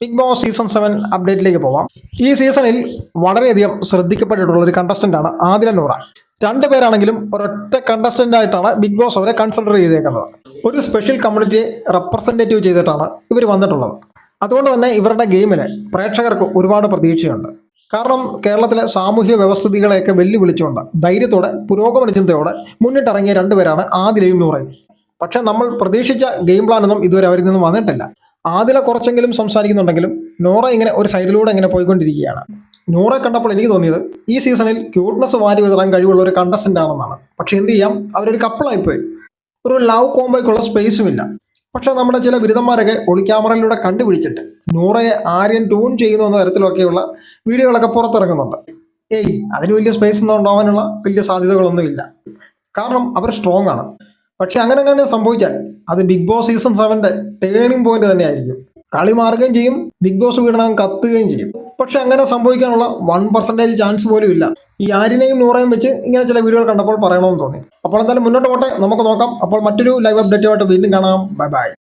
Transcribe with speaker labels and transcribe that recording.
Speaker 1: Big boss season seven അപ്ഡേറ്റിലേക്ക് പോവാം. ഈ സീസണിൽ വളരെയധികം ശ്രദ്ധിക്കപ്പെട്ടിട്ടുള്ള ഒരു കണ്ടസ്റ്റന്റ് ആണ് ആദില നൂറ. രണ്ട് പേരാണെങ്കിലും ഒരൊറ്റ കണ്ടസ്റ്റന്റ് ആയിട്ടാണ് ബിഗ് ബോസ് അവരെ കൺസിഡർ ചെയ്തേക്കുന്നത്. ഒരു സ്പെഷ്യൽ കമ്മ്യൂണിറ്റിയെ റെപ്രസെന്റേറ്റീവ് ചെയ്തിട്ടാണ് ഇവർ വന്നിട്ടുള്ളത്. അതുകൊണ്ട് തന്നെ ഇവരുടെ ഗെയിമിന് പ്രേക്ഷകർക്ക് ഒരുപാട് പ്രതീക്ഷയുണ്ട്. കാരണം കേരളത്തിലെ സാമൂഹ്യ വ്യവസ്ഥിതികളെയൊക്കെ വെല്ലുവിളിച്ചുകൊണ്ട് ധൈര്യത്തോടെ പുരോഗമന ചിന്തയോടെ മുന്നിട്ടിറങ്ങിയ രണ്ടുപേരാണ് ആദിലയും നൂറയും. പക്ഷെ നമ്മൾ പ്രതീക്ഷിച്ച ഗെയിം പ്ലാനൊന്നും ഇതുവരെ അവരിൽ നിന്നും വന്നിട്ടില്ല. ആദില കുറച്ചെങ്കിലും സംസാരിക്കുന്നുണ്ടെങ്കിലും നോറ ഇങ്ങനെ ഒരു സൈഡിലൂടെ ഇങ്ങനെ പോയിക്കൊണ്ടിരിക്കുകയാണ്. നൂറെ കണ്ടപ്പോൾ എനിക്ക് തോന്നിയത് ഈ സീസണിൽ ക്യൂട്ട്നെസ് വാരി വിതറാൻ കഴിവുള്ള ഒരു കണ്ടസ്റ്റന്റ് ആണെന്നാണ്. പക്ഷെ എന്ത് ചെയ്യാം? അവരൊരു കപ്പിളായിപ്പോയി ഒരു ലവ് കോംബോയ്ക്കുള്ള സ്പേസും ഇല്ല. പക്ഷെ നമ്മുടെ ചില ബിരുദന്മാരൊക്കെ ഒളിക്യാമറയിലൂടെ കണ്ടുപിടിച്ചിട്ട് നൂറയെ ആര്യൻ ട്യൂൺ ചെയ്യുന്നു എന്ന തരത്തിലൊക്കെയുള്ള വീഡിയോകളൊക്കെ പുറത്തിറങ്ങുന്നുണ്ട്. ഏയ് അതിന് വലിയ സ്പേസ് ഒന്നും ഉണ്ടാവാനുള്ള വലിയ സാധ്യതകളൊന്നുമില്ല. കാരണം അവർ സ്ട്രോങ് ആണ്. പക്ഷെ അങ്ങനെ അങ്ങനെ സംഭവിച്ചാൽ അത് ബിഗ് ബോസ് സീസൺ സെവന്റെ ടേണിംഗ് പോയിന്റ് തന്നെയായിരിക്കും. കളി മാറുകയും ചെയ്യും ബിഗ് ബോസ് വീടണം കത്തുകയും ചെയ്യും. പക്ഷെ അങ്ങനെ സംഭവിക്കാനുള്ള വൺ പെർസെന്റേജ് ചാൻസ് പോലും ഇല്ല. ഈ ആരിനെയും നൂറേയും വെച്ച് ഇങ്ങനെ ചില വീഡിയോകൾ കണ്ടപ്പോൾ പറയണമെന്ന് തോന്നി. അപ്പോൾ എന്തായാലും മുന്നോട്ട് പോട്ടെ നമുക്ക് നോക്കാം. അപ്പോൾ മറ്റൊരു ലൈവ് അപ്ഡേറ്റുമായിട്ട് വീണ്ടും കാണാം. Bye bye